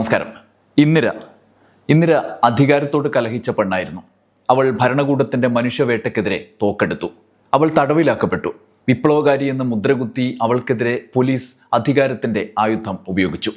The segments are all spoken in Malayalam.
നമസ്കാരം. ഇന്ദിര. ഇന്ദിര അധികാരത്തോട് കലഹിച്ച പെണ്ണായിരുന്നു. അവൾ ഭരണകൂടത്തിന്റെ മനുഷ്യവേട്ടക്കെതിരെ തോക്കെടുത്തു. അവൾ തടവിലാക്കപ്പെട്ടു. വിപ്ലവകാരി എന്ന മുദ്രകുത്തി അവൾക്കെതിരെ പോലീസ് അധികാരത്തിന്റെ ആയുധം ഉപയോഗിച്ചു.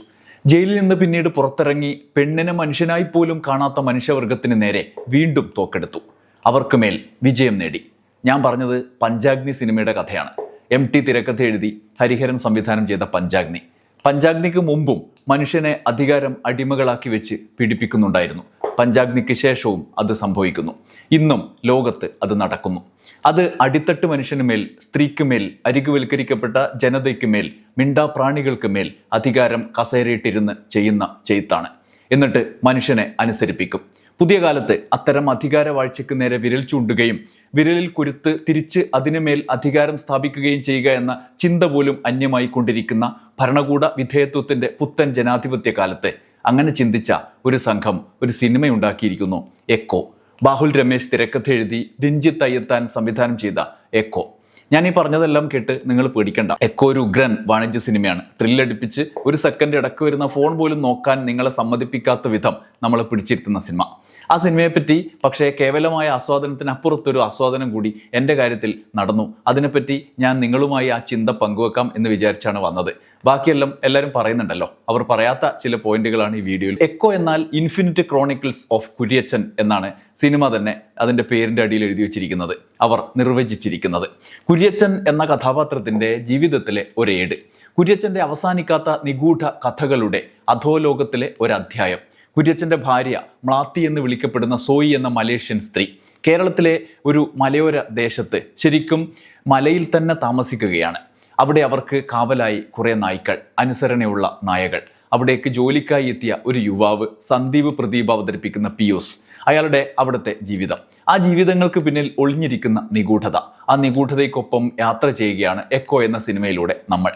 ജയിലിൽ നിന്ന് പിന്നീട് പുറത്തിറങ്ങി പെണ്ണിനെ മനുഷ്യനായി പോലും കാണാത്ത മനുഷ്യവർഗത്തിന് നേരെ വീണ്ടും തോക്കെടുത്തു. അവർക്ക് മേൽ വിജയം നേടി. ഞാൻ പറഞ്ഞത് പഞ്ചാഗ്നി സിനിമയുടെ കഥയാണ്. എം ടി തിരക്കഥ എഴുതി ഹരിഹരൻ സംവിധാനം ചെയ്ത പഞ്ചാഗ്നി. പഞ്ചാഗ്നിക്ക് മുമ്പും മനുഷ്യനെ അധികാരം അടിമകളാക്കി വെച്ച് പീഡിപ്പിക്കുന്നുണ്ടായിരുന്നു. പഞ്ചാഗ്നിക്ക് ശേഷവും അത് സംഭവിക്കുന്നു. ഇന്നും ലോകത്ത് അത് നടക്കുന്നു. അത് അടിത്തട്ട് മനുഷ്യന് മേൽ സ്ത്രീക്ക് മേൽ അരികുവൽക്കരിക്കപ്പെട്ട ജനതയ്ക്ക് മേൽ മിണ്ടാപ്രാണികൾക്ക് മേൽ അധികാരം കസേരയിട്ടിരുന്ന് ചെയ്യുന്ന ചെയ്ത്താണ്. എന്നിട്ട് മനുഷ്യനെ അനുസരിപ്പിക്കും. പുതിയ കാലത്ത് അത്തരം അധികാര വാഴ്ചയ്ക്ക് നേരെ വിരൽ ചൂണ്ടുകയും വിരലിൽ കുരുത്ത് തിരിച്ച് അതിനുമേൽ അധികാരം സ്ഥാപിക്കുകയും ചെയ്യുക എന്ന ചിന്ത പോലും അന്യമായി കൊണ്ടിരിക്കുന്ന ഭരണകൂട വിധേയത്വത്തിന്റെ പുത്തൻ ജനാധിപത്യ കാലത്തെ അങ്ങനെ ചിന്തിച്ച ഒരു സംഘം ഒരു സിനിമയുണ്ടാക്കിയിരിക്കുന്നു എക്കോ. ബാഹുൽ രമേശ് തിരക്കഥ എഴുതി ദിഞ്ചി അയ്യത്താൻ സംവിധാനം ചെയ്ത എക്കോ. ഞാൻ ഈ പറഞ്ഞതെല്ലാം കേട്ട് നിങ്ങൾ പേടിക്കണ്ട. എക്കോ ഒരു ഉഗ്രൻ വാണിജ്യ സിനിമയാണ്. ത്രില്ലടിപ്പിച്ച് ഒരു സെക്കൻഡ് ഇടയ്ക്ക് വരുന്ന ഫോൺ പോലും നോക്കാൻ നിങ്ങളെ സമ്മതിപ്പിക്കാത്ത വിധം നമ്മളെ പിടിച്ചിരുത്തുന്ന സിനിമ. ആ സിനിമയെപ്പറ്റി പക്ഷേ കേവലമായ ആസ്വാദനത്തിനപ്പുറത്തൊരു ആസ്വാദനം കൂടി എന്റെ കാര്യത്തിൽ നടന്നു. അതിനെപ്പറ്റി ഞാൻ നിങ്ങളുമായി ആ ചിന്ത പങ്കുവെക്കാം എന്ന് വിചാരിച്ചാണ് വന്നത്. ബാക്കിയെല്ലാം എല്ലാവരും പറയുന്നുണ്ടല്ലോ. അവർ പറയാത്ത ചില പോയിന്റുകളാണ് ഈ വീഡിയോയിൽ. എക്കോ എന്നാൽ ഇൻഫിനിറ്റ് ക്രോണിക്കിൾസ് ഓഫ് കുര്യച്ചൻ എന്നാണ് സിനിമ തന്നെ അതിന്റെ പേരിന്റെ അടിയിൽ എഴുതി വെച്ചിരിക്കുന്നത്. അവർ നിർവചിച്ചിരിക്കുന്നത്. കുര്യച്ചൻ എന്ന കഥാപാത്രത്തിന്റെ ജീവിതത്തിലെ ഒരേട്. കുര്യച്ചന്റെ അവസാനിക്കാത്ത നിഗൂഢ കഥകളുടെ അധോലോകത്തിലെ ഒരധ്യായം. കുര്യച്ചന്റെ ഭാര്യ മ്ലാത്തി എന്ന് വിളിക്കപ്പെടുന്ന സോയി എന്ന മലേഷ്യൻ സ്ത്രീ. കേരളത്തിലെ ഒരു മലയോര ദേശത്ത് ശരിക്കും മലയിൽ തന്നെ താമസിക്കുകയാണ്. അവിടെ അവർക്ക് കാവലായി കുറേ നായ്ക്കൾ അനുസരണയുള്ള നായകൾ. അവിടേക്ക് ജോലിക്കായി എത്തിയ ഒരു യുവാവ് സന്ദീപ് പ്രദീപ് അവതരിപ്പിക്കുന്ന പിയൂസ് അയാളുടെ അവിടുത്തെ ജീവിതം. ആ ജീവിതങ്ങൾക്ക് പിന്നിൽ ഒളിഞ്ഞിരിക്കുന്ന നിഗൂഢത. ആ നിഗൂഢതയ്ക്കൊപ്പം യാത്ര ചെയ്യുകയാണ് എക്കോ എന്ന സിനിമയിലൂടെ നമ്മൾ.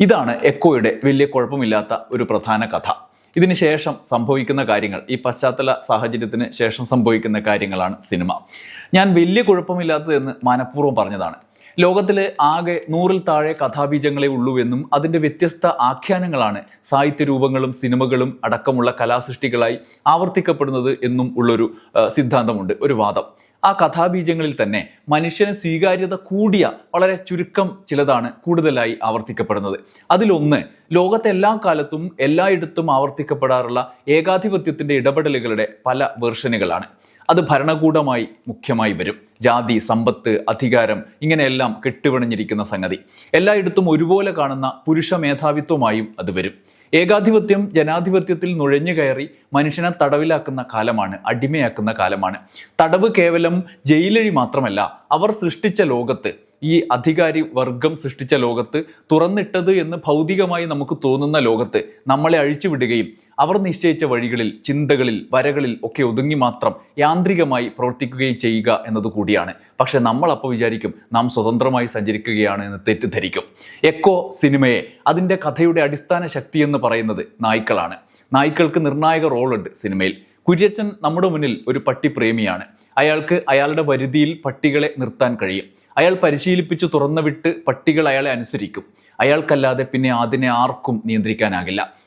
ഇതാണ് എക്കോയുടെ വലിയ കുഴപ്പമില്ലാത്ത ഒരു പ്രധാന കഥ. ഇതിന് ശേഷം സംഭവിക്കുന്ന കാര്യങ്ങൾ ഈ പശ്ചാത്തല സാഹചര്യത്തിന് ശേഷം സംഭവിക്കുന്ന കാര്യങ്ങളാണ് സിനിമ. ഞാൻ വലിയ കുഴപ്പമില്ലാത്തതെന്ന് മനഃപൂർവം പറഞ്ഞതാണ്. ലോകത്തിലെ ആകെ നൂറിൽ താഴെ കഥാബീജങ്ങളെ ഉള്ളൂ എന്നും അതിന്റെ വ്യത്യസ്ത ആഖ്യാനങ്ങളാണ് സാഹിത്യ രൂപങ്ങളും സിനിമകളും അടക്കമുള്ള കലാസൃഷ്ടികളായി ആവർത്തിക്കപ്പെടുന്നത് എന്നും ഉള്ളൊരു സിദ്ധാന്തമുണ്ട്. ഒരു വാദം. ആ കഥാബീജങ്ങളിൽ തന്നെ മനുഷ്യന് സ്വീകാര്യത കൂടിയ വളരെ ചുരുക്കം ചിലതാണ് കൂടുതലായി ആവർത്തിക്കപ്പെടുന്നത്. അതിലൊന്ന് ലോകത്തെ എല്ലാ കാലത്തും എല്ലായിടത്തും ആവർത്തിക്കപ്പെടാറുള്ള ഏകാധിപത്യത്തിന്റെ ഇടപെടലുകളുടെ പല വേർഷനുകളാണ്. അത് ഭരണകൂടമായി മുഖ്യമായി വരും. ജാതി സമ്പത്ത് അധികാരം ഇങ്ങനെയെല്ലാം കെട്ടുപിണഞ്ഞിരിക്കുന്ന സംഗതി. എല്ലായിടത്തും ഒരുപോലെ കാണുന്ന പുരുഷ മേധാവിത്വമായും അത് വരും. ഏകാധിപത്യം ജനാധിപത്യത്തിൽ നുഴഞ്ഞു കയറി മനുഷ്യനെ തടവിലാക്കുന്ന കാലമാണ് അടിമയാക്കുന്ന കാലമാണ്. തടവ് കേവലം ജയിലഴി മാത്രമല്ല അവർ സൃഷ്ടിച്ച ലോകത്ത് ഈ അധികാരി വർഗം സൃഷ്ടിച്ച ലോകത്ത് തുറന്നിട്ടത് എന്ന് ഭൗതികമായി നമുക്ക് തോന്നുന്ന ലോകത്ത് നമ്മളെ അഴിച്ചുവിടുകയും അവർ നിശ്ചയിച്ച വഴികളിൽ ചിന്തകളിൽ വരകളിൽ ഒക്കെ ഒതുങ്ങി മാത്രം യാന്ത്രികമായി പ്രവർത്തിക്കുകയും ചെയ്യുക എന്നത് കൂടിയാണ്. പക്ഷെ നമ്മൾ അപ്പോൾ വിചാരിക്കും നാം സ്വതന്ത്രമായി സഞ്ചരിക്കുകയാണ് എന്ന് തെറ്റിദ്ധരിക്കും. എക്കോ സിനിമയെ അതിന്റെ കഥയുടെ അടിസ്ഥാന ശക്തി എന്ന് പറയുന്നത് നായ്ക്കളാണ്. നായ്ക്കൾക്ക് നിർണായക റോളുണ്ട് സിനിമയിൽ. കുര്യച്ചൻ നമ്മുടെ മുന്നിൽ ഒരു പട്ടി പ്രേമിയാണ് അയാൾക്ക് അയാളുടെ വരുതിയിൽ പട്ടികളെ നിർത്താൻ കഴിയും. അയാൾ പരിശീലിപ്പിച്ച് തുറന്നു വിട്ട് പട്ടികൾ അയാളെ അനുസരിക്കും. അയാൾക്കല്ലാതെ പിന്നെ അതിനെ ആർക്കും നിയന്ത്രിക്കാനാകില്ല.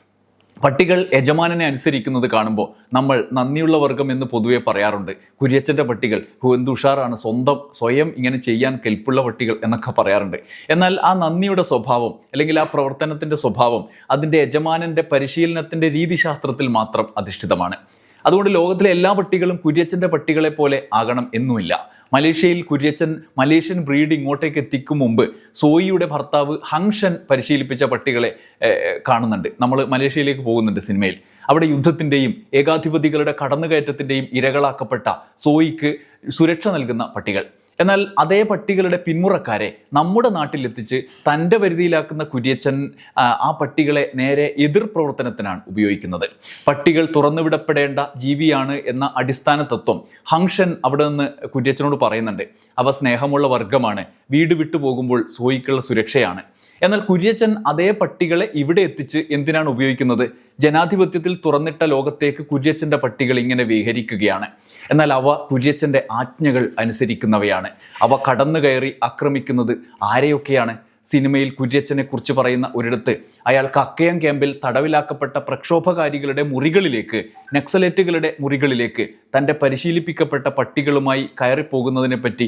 പട്ടികൾ യജമാനനെ അനുസരിക്കുന്നത് കാണുമ്പോൾ നമ്മൾ നന്ദിയുള്ള വർഗം എന്ന് പൊതുവെ പറയാറുണ്ട്. കുര്യച്ചന്റെ പട്ടികൾ എന്ത് സ്വന്തം സ്വയം ഇങ്ങനെ ചെയ്യാൻ കെൽപ്പുള്ള പട്ടികൾ എന്നൊക്കെ പറയാറുണ്ട്. എന്നാൽ ആ നന്ദിയുടെ സ്വഭാവം അല്ലെങ്കിൽ ആ പ്രവർത്തനത്തിന്റെ സ്വഭാവം അതിന്റെ യജമാനന്റെ പരിശീലനത്തിന്റെ രീതിശാസ്ത്രത്തിൽ മാത്രം അധിഷ്ഠിതമാണ്. അതുകൊണ്ട് ലോകത്തിലെ എല്ലാ പട്ടികളും കുര്യച്ചന്റെ പട്ടികളെ പോലെ ആകണം എന്നുമില്ല. മലേഷ്യയിൽ കുര്യച്ചൻ മലേഷ്യൻ ബ്രീഡ് ഇങ്ങോട്ടേക്ക് എത്തിക്കും മുമ്പ് സോയിയുടെ ഭർത്താവ് ഹങ്ഷൻ പരിശീലിപ്പിച്ച പട്ടികളെ കാണുന്നുണ്ട്. നമ്മൾ മലേഷ്യയിലേക്ക് പോകുന്നുണ്ട് സിനിമയിൽ. അവിടെ യുദ്ധത്തിന്റെയും ഏകാധിപതികളുടെ കടന്നുകയറ്റത്തിന്റെയും ഇരകളാക്കപ്പെട്ട സോയിക്ക് സുരക്ഷ നൽകുന്ന പട്ടികൾ. എന്നാൽ അതേ പട്ടികളുടെ പിന്മുറക്കാരെ നമ്മുടെ നാട്ടിലെത്തിച്ച് തന്റെ പരിധിയിലാക്കുന്ന കുര്യച്ചൻ ആ, പട്ടികളെ നേരെ എതിർ പ്രവർത്തനത്തിനാണ് ഉപയോഗിക്കുന്നത്. പട്ടികൾ തുറന്നുവിടപ്പെടേണ്ട ജീവിയാണ് എന്ന അടിസ്ഥാന തത്വം ഹങ്ഷൻ അവിടെ നിന്ന് കുര്യച്ചനോട് പറയുന്നുണ്ട്. അവ സ്നേഹമുള്ള വർഗമാണ് വീട് വിട്ടു പോകുമ്പോൾ സോയിക്കുള്ള സുരക്ഷയാണ്. എന്നാൽ കുര്യച്ചൻ അതേ പട്ടികളെ ഇവിടെ എത്തിച്ച് എന്തിനാണ് ഉപയോഗിക്കുന്നത്? ജനാധിപത്യത്തിൽ തുറന്നിട്ട ലോകത്തേക്ക് കുര്യച്ചന്റെ പട്ടികൾ ഇങ്ങനെ വിഹരിക്കുകയാണ്. എന്നാൽ അവ കുര്യച്ചന്റെ ആജ്ഞകൾ അനുസരിക്കുന്നവയാണ്. അവ കടന്നു കയറി ആക്രമിക്കുന്നത് ആരെയൊക്കെയാണ്? സിനിമയിൽ കുര്യച്ചനെ കുറിച്ച് പറയുന്ന ഒരിടത്ത് അയാൾ കക്കയം ക്യാമ്പിൽ തടവിലാക്കപ്പെട്ട പ്രക്ഷോഭകാരികളുടെ മുറികളിലേക്ക് നക്സലേറ്റുകളുടെ മുറികളിലേക്ക് തന്റെ പരിശീലിപ്പിക്കപ്പെട്ട പട്ടികളുമായി കയറിപ്പോകുന്നതിനെ പറ്റി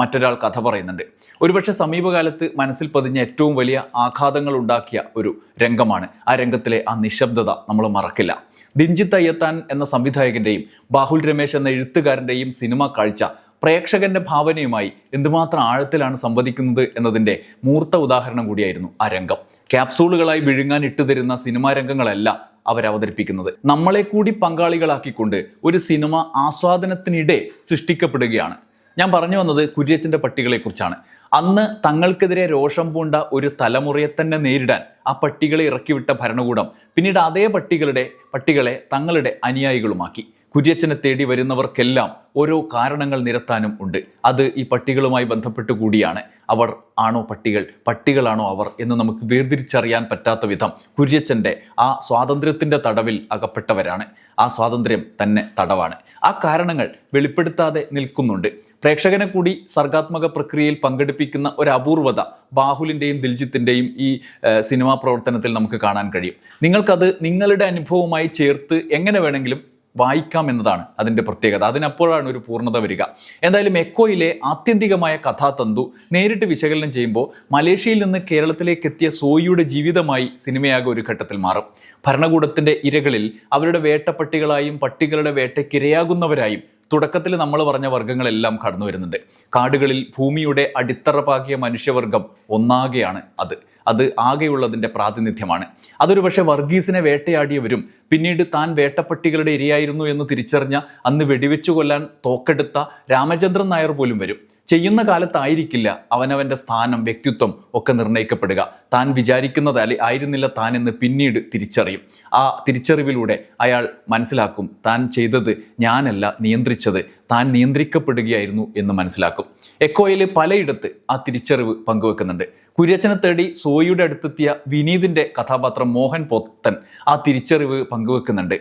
മറ്റൊരാൾ കഥ പറയുന്നുണ്ട്. ഒരുപക്ഷെ സമീപകാലത്ത് മനസ്സിൽ പതിഞ്ഞ ഏറ്റവും വലിയ ആഘാതങ്ങൾ ഉണ്ടാക്കിയ ഒരു രംഗമാണ്. ആ രംഗത്തിലെ ആ നിശബ്ദത നമ്മൾ മറക്കില്ല. ദിഞ്ചിത്ത് അയ്യത്താൻ എന്ന സംവിധായകന്റെയും ബാഹുൽ രമേശ് എന്ന എഴുത്തുകാരന്റെയും സിനിമ കാഴ്ച പ്രേക്ഷകന്റെ ഭാവനയുമായി എന്തുമാത്രം ആഴത്തിലാണ് സംവദിക്കുന്നത് എന്നതിന്റെ മൂർത്ത ഉദാഹരണം കൂടിയായിരുന്നു ആ രംഗം. ക്യാപ്സൂളുകളായി വിഴുങ്ങാൻ ഇട്ടുതരുന്ന സിനിമാ രംഗങ്ങളല്ല അവരവതരിപ്പിക്കുന്നത്. നമ്മളെ കൂടി പങ്കാളികളാക്കിക്കൊണ്ട് ഒരു സിനിമ ആസ്വാദനത്തിനിടെ സൃഷ്ടിക്കപ്പെടുകയാണ്. ഞാൻ പറഞ്ഞു വന്നത് കുര്യച്ചന്റെ പട്ടികളെ കുറിച്ചാണ് അന്ന് തങ്ങൾക്കെതിരെ രോഷം പൂണ്ട ഒരു തലമുറയെ തന്നെ നേരിടാൻ ആ പട്ടികളെ ഇറക്കിവിട്ട ഭരണകൂടം പിന്നീട് അതേ പട്ടികളുടെ പട്ടികളെ തങ്ങളുടെ അനുയായികളുമാക്കി. കുര്യച്ചനെ തേടി വരുന്നവർക്കെല്ലാം ഓരോ കാരണങ്ങൾ നിരത്താനും ഉണ്ട്. അത് ഈ പട്ടികളുമായി ബന്ധപ്പെട്ട് കൂടിയാണ്. അവർ ആണോ പട്ടികൾ? പട്ടികളാണോ അവർ? എന്ന് നമുക്ക് വേർതിരിച്ചറിയാൻ പറ്റാത്ത വിധം കുര്യച്ചന്റെ ആ സ്വാതന്ത്ര്യത്തിന്റെ തടവിൽ അകപ്പെട്ടവരാണ്. ആ സ്വാതന്ത്ര്യം തന്നെ തടവാണ്. ആ കാരണങ്ങൾ വെളിപ്പെടുത്താതെ നിൽക്കുന്നുണ്ട്. പ്രേക്ഷകനെ കൂടി സർഗാത്മക പ്രക്രിയയിൽ പങ്കെടുപ്പിക്കുന്ന ഒരു അപൂർവത ബാഹുലിന്റെയും ദിൽജിത്തിന്റെയും ഈ സിനിമാ പ്രവർത്തനത്തിൽ നമുക്ക് കാണാൻ കഴിയും. നിങ്ങൾക്കത് നിങ്ങളുടെ അനുഭവവുമായി ചേർത്ത് എങ്ങനെ വേണമെങ്കിലും വായിക്കാം എന്നതാണ് അതിന്റെ പ്രത്യേകത. അതിനപ്പോഴാണ് ഒരു പൂർണത വരിക. എന്തായാലും എക്കോയിലെ ആത്യന്തികമായ കഥാതന്തു നേരിട്ട് വിശകലനം ചെയ്യുമ്പോൾ മലേഷ്യയിൽ നിന്ന് കേരളത്തിലേക്ക് എത്തിയ സോയിയുടെ ജീവിതമായി സിനിമയാകെ ഒരു ഘട്ടത്തിൽ മാറും. ഭരണകൂടത്തിന്റെ ഇരകളിൽ അവരുടെ വേട്ടപ്പട്ടികളായും പട്ടികളുടെ വേട്ടയ്ക്കിരയാകുന്നവരായും തുടക്കത്തിൽ നമ്മൾ പറഞ്ഞ വർഗങ്ങളെല്ലാം കടന്നു വരുന്നുണ്ട് കാടുകളിൽ ഭൂമിയുടെ അടിത്തറ മനുഷ്യവർഗം ഒന്നാകെയാണ് അത്. അത് ആകെയുള്ളതിന്റെ പ്രാതിനിധ്യമാണ്. അതൊരു പക്ഷേ വർഗീസിനെ വേട്ടയാടിയവരും പിന്നീട് താൻ വേട്ടപ്പട്ടികളുടെ ഇരയായിരുന്നു എന്ന് തിരിച്ചറിഞ്ഞ അന്ന് വെടിവെച്ചു കൊല്ലാൻ തോക്കെടുത്ത രാമചന്ദ്രൻ നായർ പോലും വരും. ചെയ്യുന്ന കാലത്തായിരിക്കില്ല അവനവന്റെ സ്ഥാനം വ്യക്തിത്വം ഒക്കെ നിർണയിക്കപ്പെടുക താൻ വിചാരിക്കുന്നത് അല്ലെ ആയിരുന്നില്ല താൻ എന്ന് പിന്നീട് തിരിച്ചറിയും. ആ തിരിച്ചറിവിലൂടെ അയാൾ മനസ്സിലാക്കും താൻ ചെയ്തത് ഞാനല്ല നിയന്ത്രിച്ചത് താൻ നിയന്ത്രിക്കപ്പെടുകയായിരുന്നു എന്ന് മനസ്സിലാക്കും. എക്കോയിൽ പലയിടത്ത് ആ തിരിച്ചറിവ് പങ്കുവെക്കുന്നുണ്ട്. കുര്യച്ചനെ തേടി സോയിയുടെ അടുത്തെത്തിയ വിനീതിന്റെ കഥാപാത്രം മോഹൻ പോത്തൻ ആ തിരിച്ചറിവ് പങ്കുവെക്കുന്നുണ്ട്.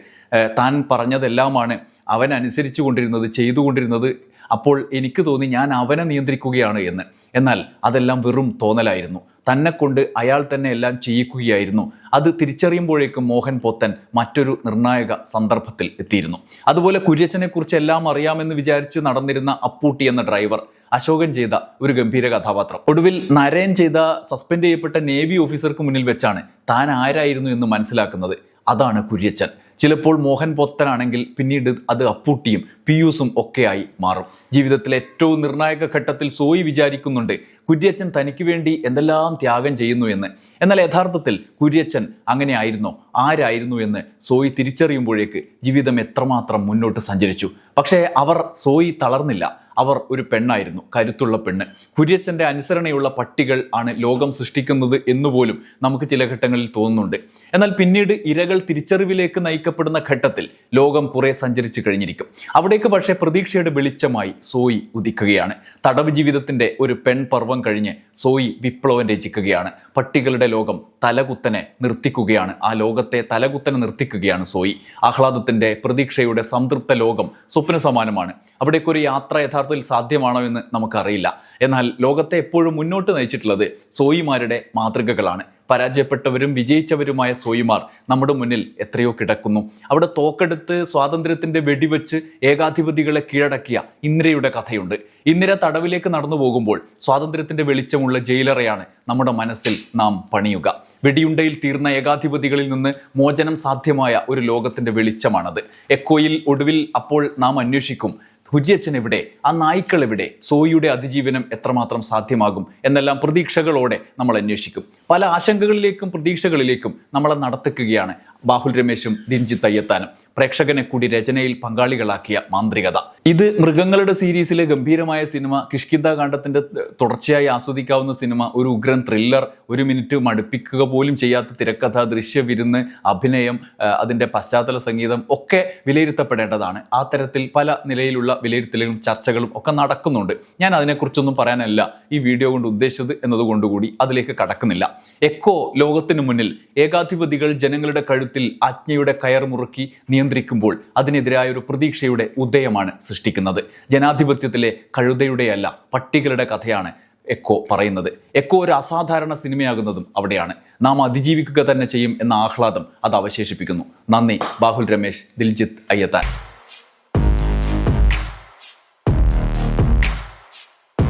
താൻ പറഞ്ഞതെല്ലാമാണ് അവൻ അനുസരിച്ചു കൊണ്ടിരുന്നത് ചെയ്തുകൊണ്ടിരുന്നത് അപ്പോൾ എനിക്ക് തോന്നി ഞാൻ അവനെ നിയന്ത്രിക്കുകയാണ് എന്ന്. എന്നാൽ അതെല്ലാം വെറും തോന്നലായിരുന്നു. തന്നെക്കൊണ്ട് അയാൾ തന്നെ എല്ലാം ചെയ്യിക്കുകയായിരുന്നു. അത് തിരിച്ചറിയുമ്പോഴേക്കും മോഹൻ പോത്തൻ മറ്റൊരു നിർണായക സന്ദർഭത്തിൽ എത്തിയിരുന്നു. അതുപോലെ കുര്യച്ചനെക്കുറിച്ച് എല്ലാം അറിയാമെന്ന് വിചാരിച്ച് നടന്നിരുന്ന അപ്പൂട്ടി എന്ന ഡ്രൈവർ അശോകൻ ചെയ്ത ഒരു ഗംഭീര കഥാപാത്രം. ഒടുവിൽ നരയൻ ചെയ്ത സസ്പെൻഡ് ചെയ്യപ്പെട്ട നേവി ഓഫീസർക്ക് മുന്നിൽ വെച്ചാണ് താൻ ആരായിരുന്നു എന്ന് മനസ്സിലാക്കുന്നത്. അതാണ് കുര്യച്ചൻ. ചിലപ്പോൾ മോഹൻ പൊത്തനാണെങ്കിൽ പിന്നീട് അത് അപ്പൂട്ടിയും പിയൂസും ഒക്കെയായി മാറും. ജീവിതത്തിലെ ഏറ്റവും നിർണായക ഘട്ടത്തിൽ സോയി വിചാരിക്കുന്നുണ്ട് കുര്യച്ചൻ തനിക്ക് വേണ്ടി എന്തെല്ലാം ത്യാഗം ചെയ്യുന്നു എന്ന്. എന്നാൽ യഥാർത്ഥത്തിൽ കുര്യച്ചൻ അങ്ങനെ ആയിരുന്നോ ആരായിരുന്നു എന്ന് സോയി തിരിച്ചറിയുമ്പോഴേക്ക് ജീവിതം എത്രമാത്രം മുന്നോട്ട് സഞ്ചരിച്ചു. പക്ഷേ അവർ സോയി തളർന്നില്ല. അവർ ഒരു പെണ്ണായിരുന്നു കരുത്തുള്ള പെണ്ണ്. കുര്യച്ചന്റെ അനുസരണയുള്ള പട്ടികൾ ആണ് ലോകം സൃഷ്ടിക്കുന്നത് എന്നുപോലും നമുക്ക് ചില ഘട്ടങ്ങളിൽ തോന്നുന്നുണ്ട്. എന്നാൽ പിന്നീട് ഇരകൾ തിരിച്ചറിവിലേക്ക് നയിക്കപ്പെടുന്ന ഘട്ടത്തിൽ ലോകം കുറെ സഞ്ചരിച്ചു കഴിഞ്ഞിരിക്കും. അവിടേക്ക് പക്ഷേ പ്രതീക്ഷയുടെ വെളിച്ചമായി സോയി ഉദിക്കുകയാണ്. തടവ് ജീവിതത്തിന്റെ ഒരു പെൺ പെൺപർവം കഴിഞ്ഞ് സോയി വിപ്ലവം രചിക്കുകയാണ്. പട്ടികളുടെ ലോകം തലകുത്തനെ നിർത്തിക്കുകയാണ്. ആ ലോകത്തെ തലകുത്തനെ നിർത്തിക്കുകയാണ് സോയി. ആഹ്ലാദത്തിന്റെ പ്രതീക്ഷയുടെ സംതൃപ്ത ലോകം സ്വപ്ന സമാനമാണ് അവിടേക്കൊരു യാത്ര യഥാർത്ഥത്തിൽ സാധ്യമാണോ എന്ന് നമുക്കറിയില്ല. എന്നാൽ ലോകത്തെ എപ്പോഴും മുന്നോട്ട് നയിച്ചിട്ടുള്ളത് സോയിമാരുടെ മാതൃകകളാണ്. പരാജയപ്പെട്ടവരും വിജയിച്ചവരുമായ സോയിമാർ നമ്മുടെ മുന്നിൽ എത്രയോ കിടക്കുന്നു. അവിടെ തോക്കെടുത്ത് സ്വാതന്ത്ര്യത്തിന്റെ വെടിവെച്ച് ഏകാധിപതികളെ കീഴടക്കിയ ഇന്ദിരയുടെ കഥയുണ്ട്. ഇന്ദിര തടവിലേക്ക് നടന്നു പോകുമ്പോൾ സ്വാതന്ത്ര്യത്തിന്റെ വെളിച്ചമുള്ള ജയിലറയാണ് നമ്മുടെ മനസ്സിൽ നാം പണിയുക. വെടിയുണ്ടയിൽ തീർന്ന ഏകാധിപതികളിൽ നിന്ന് മോചനം സാധ്യമായ ഒരു ലോകത്തിന്റെ വെളിച്ചമാണത്. എക്കോയിൽ ഒടുവിൽ അപ്പോൾ നാം അന്വേഷിക്കും കുര്യച്ചൻ എവിടെ ആ നായ്ക്കൾ എവിടെ സോയിയുടെ അതിജീവനം എത്രമാത്രം സാധ്യമാകും? എന്നെല്ലാം പ്രതീക്ഷകളോടെ നമ്മൾ അന്വേഷിക്കും. പല ആശങ്കകളിലേക്കും പ്രതീക്ഷകളിലേക്കും നമ്മളെ നടത്തിക്കുകയാണ് ബാഹുൽ രമേശും ദിൻജിത്ത് അയ്യത്താനും. പ്രേക്ഷകനെ കൂടി രചനയിൽ പങ്കാളികളാക്കിയ മാന്ത്രികത. ഇത് മൃഗങ്ങളുടെ സീരീസിലെ ഗംഭീരമായ സിനിമ കിഷ്കിന്ത കാണ്ഡത്തിന്റെ തുടർച്ചയായി ആസ്വദിക്കാവുന്ന സിനിമ ഒരു ഉഗ്രൻ ത്രില്ലർ ഒരു മിനിറ്റ് മടുപ്പിക്കുക പോലും ചെയ്യാത്ത തിരക്കഥ ദൃശ്യവിരുന്ന് അഭിനയം അതിന്റെ പശ്ചാത്തല സംഗീതം ഒക്കെ വിലയിരുത്തപ്പെടേണ്ടതാണ്. ആ തരത്തിൽ പല നിലയിലുള്ള വിലയിരുത്തലുകളും ചർച്ചകളും ഒക്കെ നടക്കുന്നുണ്ട്. ഞാൻ അതിനെക്കുറിച്ചൊന്നും പറയാനല്ല ഈ വീഡിയോ കൊണ്ട് ഉദ്ദേശിച്ചത് എന്നതുകൊണ്ടുകൂടി അതിലേക്ക് കടക്കുന്നില്ല. എക്കോ ലോകത്തിനു മുന്നിൽ ഏകാധിപതികൾ ജനങ്ങളുടെ കഴുത്തിൽ ആജ്ഞയുടെ കയർ മുറുക്കി നിയന്ത്രിക്കുമ്പോൾ അതിനെതിരായ ഒരു പ്രതീക്ഷയുടെ ഉദയമാണ് സൃഷ്ടിക്കുന്നത്. ജനാധിപത്യത്തിലെ കഴുതയുടെയല്ല പട്ടികളുടെ കഥയാണ് എക്കോ പറയുന്നത്. എക്കോ ഒരു അസാധാരണ സിനിമയാകുന്നതും അവിടെയാണ്. നാം അതിജീവിക്കുക തന്നെ ചെയ്യും എന്ന ആഹ്ലാദം അത് അവശേഷിപ്പിക്കുന്നു. നന്ദി ബാഹുൽ രമേശ് ദിൽജിത്ത് അയ്യത്താൻ